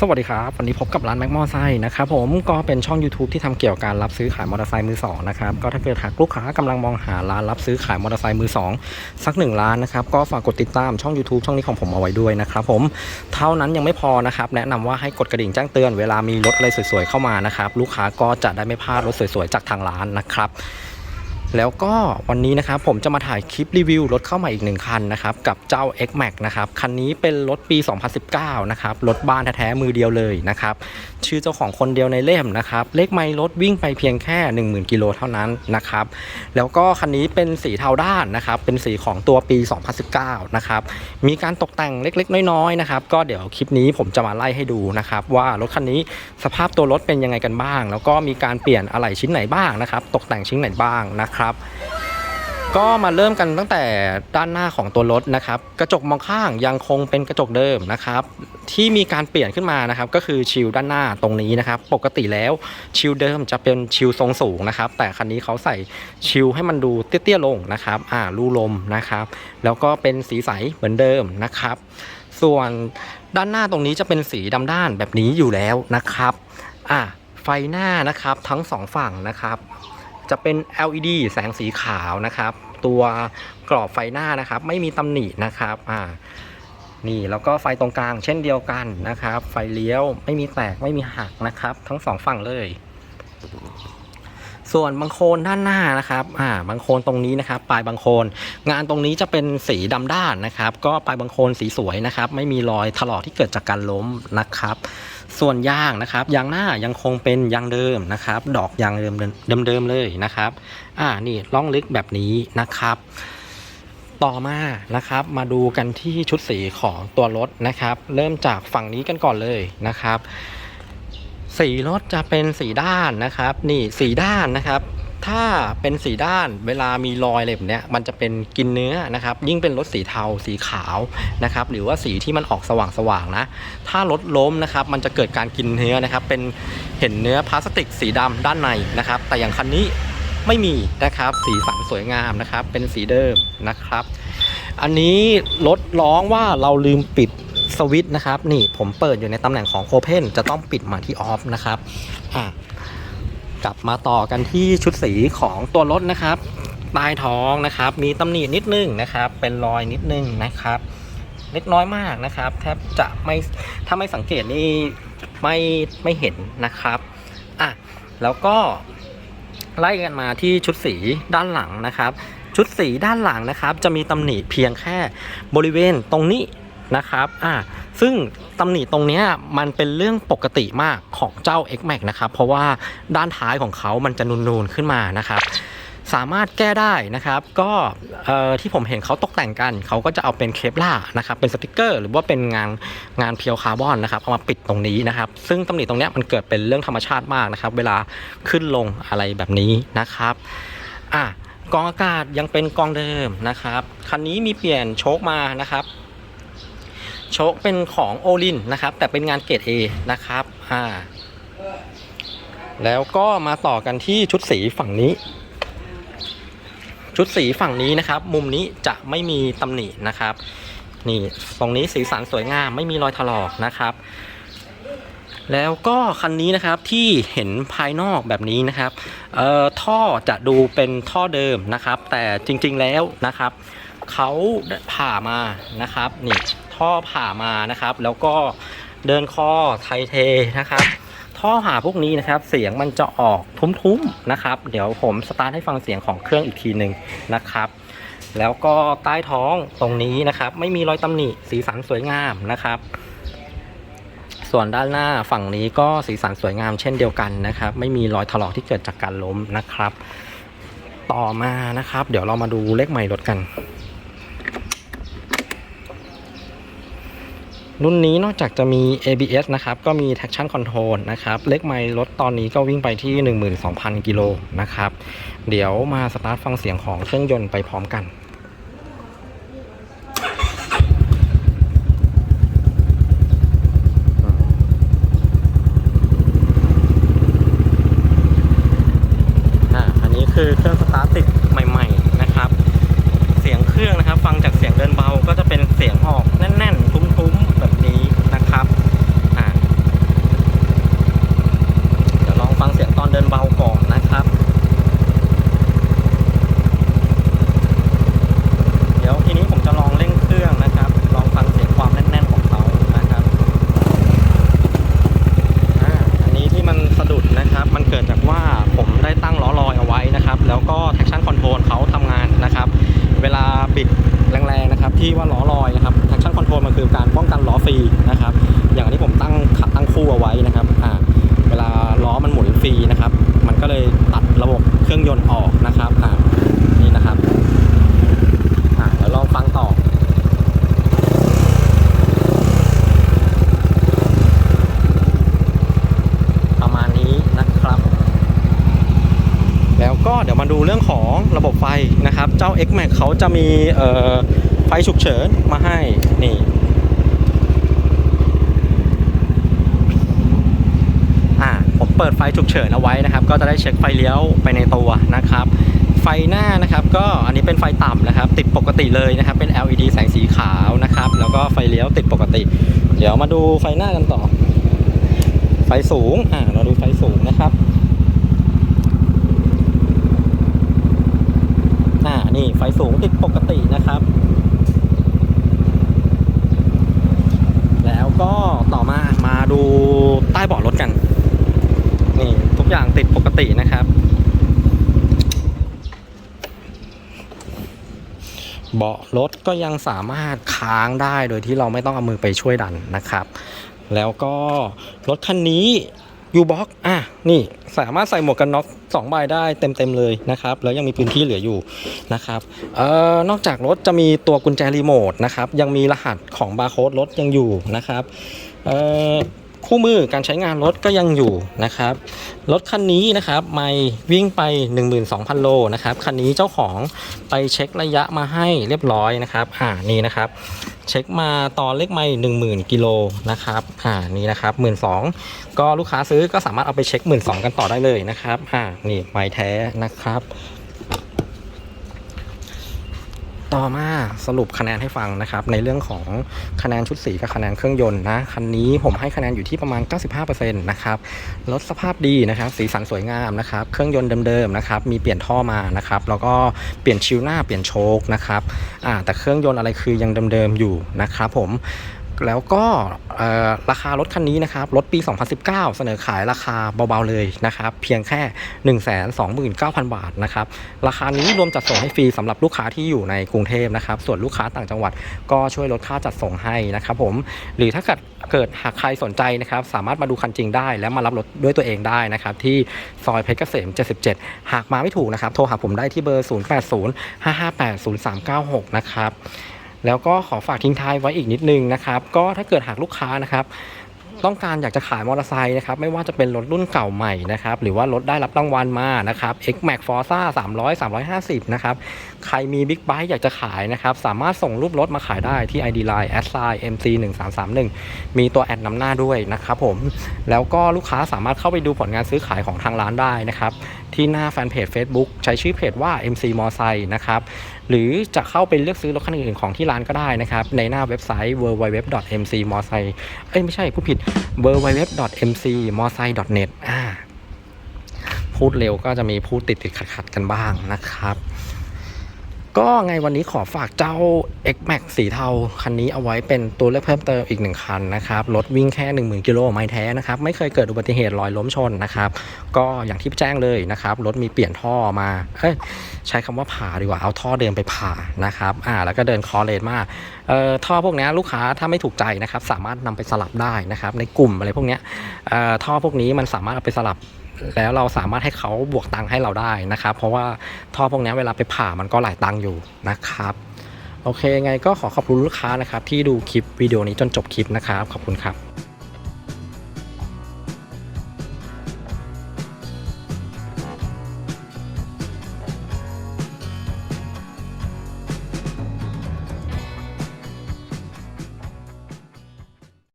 สวัสดีครับวันนี้พบกับร้านแม็กมอไซค์นะครับผมก็เป็นช่อง YouTube ที่ทำเกี่ยวกับการรับซื้อขายมอเตอร์ไซค์มือสองนะครับก็ถ้าเกิดหากลูกค้ากำลังมองหาร้านรับซื้อขายมอเตอร์ไซค์มือสองสักหนึ่งร้านนะครับก็ฝากกดติดตามช่อง YouTube ช่องนี้ของผมเอาไว้ด้วยนะครับผมเท่านั้นยังไม่พอนะครับแนะนำว่าให้กดกระดิ่งแจ้งเตือนเวลามีรถอะไรสวยๆเข้ามานะครับลูกค้าก็จะได้ไม่พลาดรถสวยๆจากทางร้านนะครับ แล้วก็วันนี้นะครับผมจะมาถ่ายคลิปรีวิวรถเข้ามาอีกหนึ่งคันนะครับกับเจ้า X Max นะครับคันนี้เป็นรถปี 2019 นะครับรถบ้านแท้ๆมือเดียวเลยนะครับชื่อเจ้าของคนเดียวในเล่มนะครับเลขไมล์รถวิ่งไปเพียงแค่ 10,000 กิโลเท่านั้นนะครับแล้วก็คันนี้เป็นสีเทาด้านนะครับเป็นสีของตัวปี 2019 นะครับมีการตกแต่งเล็กๆ น้อยๆนะครับก็เดี๋ยวคลิปนี้ผมจะมาไล่ให้ดูนะครับว่ารถคันนี้สภาพตัวรถเป็นยังไงกันบ้าง แล้วก็มีการเปลี่ยนอะไหล่ชิ้นไหนบ้างนะครับตกแต่งชิ้นไหนบ้างนะครับก็มาเริ่มกันตั้งแต่ด้านหน้าของตัวรถนะครับ กระจกมองข้างยังคงเป็นกระจกเดิมนะครับ ที่มีการเปลี่ยนขึ้นมานะครับ ก็คือชิลด้านหน้าตรงนี้นะครับ ปกติแล้วชิลเดิมจะเป็นชิลทรงสูงนะครับ แต่คันนี้เขาใส่ชิลให้มันดูเตี้ยๆลงนะครับ อ่ารูลมนะครับ แล้วก็เป็นสีใสเหมือนเดิมนะครับ ส่วนด้านหน้าตรงนี้จะเป็นสีดำด้านแบบนี้อยู่แล้วนะครับ อ่าไฟหน้านะครับทั้งสองฝั่งนะครับ จะเป็น LED แสงสีขาวนะครับ ตัวกรอบไฟหน้านะครับ ไม่มีตำหนินะครับอ่านี่แล้วก็ไฟตรงกลางเช่นเดียวกันนะครับ ไฟเลี้ยวไม่มีแตกไม่มีหักนะครับ ทั้งสองฝั่งเลย ส่วนบังโคลนด้านหน้านะครับอ่าบังโคลนตรงนี้นะครับ ปลายบังโคลนงานตรงนี้จะเป็นสีดำด้านนะครับ ก็ปลายบังโคลนสีสวยนะครับ ไม่มีรอยถลอกที่เกิดจากการล้มนะครับ ส่วนยางนะครับยางหน้ายังคงเป็นยางเดิมนะครับ ดอกยางเดิมเดิมเลยนะครับ อ่านี่ล่องลึกแบบนี้นะครับต่อมานะครับ มาดูกันที่ชุดสีของตัวรถนะครับ เริ่มจากฝั่งนี้กันก่อนเลยนะครับ สีรถจะเป็นสีด้านนะครับ นี่สีด้านนะครับ ถ้าเป็นสีด้านเวลามีรอยอะไรแบบเนี้ยมันจะเป็นกินเนื้อนะครับ ยิ่งเป็นรถสีเทาสีขาวนะครับ หรือว่าสีที่มันออกสว่างๆนะ ถ้ารถล้มนะครับมันจะเกิดการกินเนื้อนะครับ เป็นเห็นเนื้อพลาสติกสีดำด้านในนะครับ แต่อย่างคันนี้ไม่มีนะครับ สีสันสวยงามนะครับ เป็นสีเดิมนะครับ อันนี้รถร้องว่าเราลืมปิดสวิตช์นะครับ นี่ผมเปิดอยู่ในตำแหน่งของโ p เพนจะต้องปิดมาที่ออฟนะครับอะ กลับมาต่อกันที่ชุดสีของตัวรถนะครับใต้ท้องนะครับ มีตำหนินิดนึงนะครับ เป็นรอยนิดนึงนะครับ เล็กน้อยมากนะครับ แทบจะไม่ถ้าไม่สังเกตนี่ไม่ไม่เห็นนะครับอะแล้วก็ไล่กันมาที่ชุดสีด้านหลังนะครับ ชุดสีด้านหลังนะครับ จะมีตำหนิเพียงแค่บริเวณตรงนี้นะครับอ่าซึ่ง ตำหนิตรงนี้มันเป็นเรื่องปกติมากของเจ้า X Max นะครับ เพราะว่าด้านท้ายของเขามันจะนูนๆขึ้นมานะครับ สามารถแก้ได้นะครับ ก็ที่ผมเห็นเขาตกแต่งกัน เขาก็จะเอาเป็นเคปล่านะครับเป็นสติกเกอร์ หรือว่าเป็นงานงานเพียวคาร์บอนนะครับเอามาปิดตรงนี้นะครับ ซึ่งตำหนิตรงนี้มันเกิดเป็นเรื่องธรรมชาติมากนะครับ เวลาขึ้นลงอะไรแบบนี้นะครับอะกองอากาศยังเป็นกองเดิมนะครับ คันนี้มีเปลี่ยนโชคมานะครับ โชคเป็นของโอลินนะครับ แต่เป็นงานเกรด A นะครับอ่าแล้วก็มาต่อกันที่ชุดสีฝั่งนี้ ชุดสีฝั่งนี้นะครับ มุมนี้จะไม่มีตำหนินะครับ นี่ตรงนี้สีสันสวยงามไม่มีรอยถลอกนะครับ แล้วก็คันนี้นะครับที่เห็นภายนอกแบบนี้นะครับเอ่อท่อจะดูเป็นท่อเดิมนะครับ แต่จริงๆแล้วนะครับเขาผ่ามานะครับนี่ ท่อผ่ามานะครับ แล้วก็เดินคอไทเทนะครับ ท่อผ่าพวกนี้นะครับ เสียงมันจะออกทุ้มๆนะครับ เดี๋ยวผมสตาร์ทให้ฟังเสียงของเครื่องอีกทีหนึ่งนะครับ แล้วก็ใต้ท้องตรงนี้นะครับ ไม่มีรอยตำหนิสีสันสวยงามนะครับ ส่วนด้านหน้าฝั่งนี้ก็สีสันสวยงามเช่นเดียวกันนะครับ ไม่มีรอยถลอกที่เกิดจากการล้มนะครับ ต่อมานะครับ เดี๋ยวเรามาดูเลขใหม่รถกัน รุ่นนี้นอกจากจะมี ABS นะครับ ก็มี traction control นะครับ เลขไมล์รถตอนนี้ก็วิ่งไปที่ 12,000 กิโลนะครับ เดี๋ยวมาสตาร์ทฟังเสียงของเครื่องยนต์ไปพร้อมกันอ่าอันนี้คือเครื่องสตาร์ทติดใหม่ๆนะครับ เสียงเครื่องนะครับ ฟังจากเสียงเดินเบาก็จะเป็นเสียงออกแน่นๆ ทุ้มๆ เบาก่อนนะครับ เดี๋ยวทีนี้ผมจะลองเร่งเครื่องนะครับ ลองฟังเสียงความแน่นๆของเขานะครับอันนี้ที่มันสะดุดนะครับ มันเกิดจากว่าผมได้ตั้งล้อลอยเอาไว้นะครับ แล้วก็ traction control เขาทำงานนะครับ เวลาบิดแรงๆนะครับ ที่ว่าล้อลอยนะครับ traction control มันคือการป้องกันล้อฟรีนะครับ อย่างที่ผมตั้งตั้งคู่เอาไว้นะครับอ่า มาดูเรื่องของระบบไฟนะครับ เจ้า X Max เขาจะมีไฟฉุกเฉินมาให้นี่อ่าผมเปิดไฟฉุกเฉินเอาไว้นะครับ ก็จะได้เช็คไฟเลี้ยวไปในตัวนะครับ ไฟหน้านะครับก็อันนี้เป็นไฟต่ำนะครับ ติดปกติเลยนะครับ เป็น LED แสงสีขาวนะครับ แล้วก็ไฟเลี้ยวติดปกติ เดี๋ยวมาดูไฟหน้ากันต่อ ไฟสูงอ่าเราดูไฟสูงนะครับ อ่า นี่ไฟสูงติดปกตินะครับ แล้วก็ต่อมามาดูใต้เบาะรถกัน นี่ทุกอย่างติดปกตินะครับ เบาะรถก็ยังสามารถค้างได้โดยที่เราไม่ต้องเอามือไปช่วยดันนะครับ แล้วก็รถคันนี้ ยูบ็อกอะนี่สามารถใส่หมวกกันน็อก2ใบได้เต็มๆเลยนะครับ แล้วยังมีพื้นที่เหลืออยู่นะครับเอ่อนอกจากรถจะมีตัวกุญแจรีโมทนะครับ ยังมีรหัสของบาร์โค้ดรถยังอยู่นะครับเอ่อคู่มือการใช้งานรถก็ยังอยู่นะครับรถคันนี้นะครับไม่วิ่งไป 12,000 โลนะครับคันนี้เจ้าของไปเช็คระยะมาให้เรียบร้อยนะครับอ่านี่นะครับ เช็คมาตอนเลขไม่หนึ่งหมื่นกิโลนะครับอ่านี่นะครับหมื่นสองก็ลูกค้าซื้อก็สามารถเอาไปเช็คหมื่นสองกันต่อได้เลยนะครับอ่านี่ไม้แท้นะครับ ต่อมาสรุปคะแนนให้ฟังนะครับ ในเรื่องของคะแนนชุดสีกับคะแนนเครื่องยนต์นะคันนี้ผมให้คะแนนอยู่ที่ประมาณ 95%นะครับรถสภาพดีนะครับ สีสันสวยงามนะครับ เครื่องยนต์เดิมๆนะครับ มีเปลี่ยนท่อมานะครับ แล้วก็เปลี่ยนชิลหน้าเปลี่ยนโชคนะครับอ่าแต่เครื่องยนต์อะไรคือยังเดิมๆอยู่นะครับผม แล้วก็ราคารถคันนี้นะครับรถปี 2019 เสนอขายราคาเบาๆเลยนะครับ เพียงแค่ 129,000 บาทนะครับ ราคานี้รวมจัดส่งให้ฟรีสำหรับลูกค้าที่อยู่ในกรุงเทพนะครับ ส่วนลูกค้าต่างจังหวัดก็ช่วยลดค่าจัดส่งให้นะครับผมหรือถ้าเกิดเกิดหากใครสนใจนะครับ สามารถมาดูคันจริงได้ และมารับรถด้วยตัวเองได้นะครับที่ซอยเพชรเกษม 77 หากมาไม่ถูกนะครับ โทรหาผมได้ที่เบอร์ 0805580396 นะครับ แล้วก็ขอฝากทิ้งท้ายไว้อีกนิดนึงนะครับ ก็ถ้าเกิดหากลูกค้านะครับต้องการอยากจะขายมอเตอร์ไซค์นะครับไม่ว่าจะเป็นรถรุ่นเก่าใหม่นะครับหรือว่ารถได้รับรางวัลมานะครับ X Max Forza 300 350 นะครับ ใครมีบิ๊กไบค์อยากจะขายนะครับ สามารถส่งรูปรถมาขายได้ที่ ID Line s i MC 1 3 3 1มีตัวแอดนำหน้าด้วยนะครับผม แล้วก็ลูกค้าสามารถเข้าไปดูผลงานซื้อขายของทางร้านได้นะครับ ที่หน้าแฟนเพจ Facebook ใช้ชื่อเพจว่า MC m o s i นะครับ หรือจะเข้าไปเลือกซื้อรถคันอื่นของที่ร้านก็ได้นะครับ ในหน้าเว็บไซต์ www.mcmosai เอ้ยไม่ใช่ผู้ผิด www.mcmosai.net อ่าพูดเร็วก็จะมีพูดติดติดขัดขัดกันบ้างนะครับ ก็ไงวันนี้ขอฝากเจ้า X Max สีเทาคันนี้เอาไว้เป็นตัวเลือกเพิ่มเติมอีกหนึ่งคันนะครับรถวิ่งแค่ 10,000กิโลไม้แท้นะครับไม่เคยเกิดอุบัติเหตุรอยล้มชนนะครับก็อย่างที่แจ้งเลยนะครับรถมีเปลี่ยนท่อมาเอ้ยใช้คำว่าผ่าดีกว่าเอาท่อเดินไปผ่านะครับอ่าแล้วก็เดินคอเลนมาเอ่อท่อพวกเนี้ยลูกค้าถ้าไม่ถูกใจนะครับสามารถนำไปสลับได้นะครับในกลุ่มอะไรพวกเนี้ยเอ่อท่อพวกนี้มันสามารถเอาไปสลับ แล้วเราสามารถให้เขาบวกตังค์ให้เราได้นะครับ เพราะว่าท่อพวกนี้เวลาไปผ่ามันก็หลายตังค์อยู่นะครับโอเคไงก็ขอขอบคุณลูกค้านะครับ ที่ดูคลิปวิดีโอนี้จนจบคลิปนะครับ ขอบคุณครับ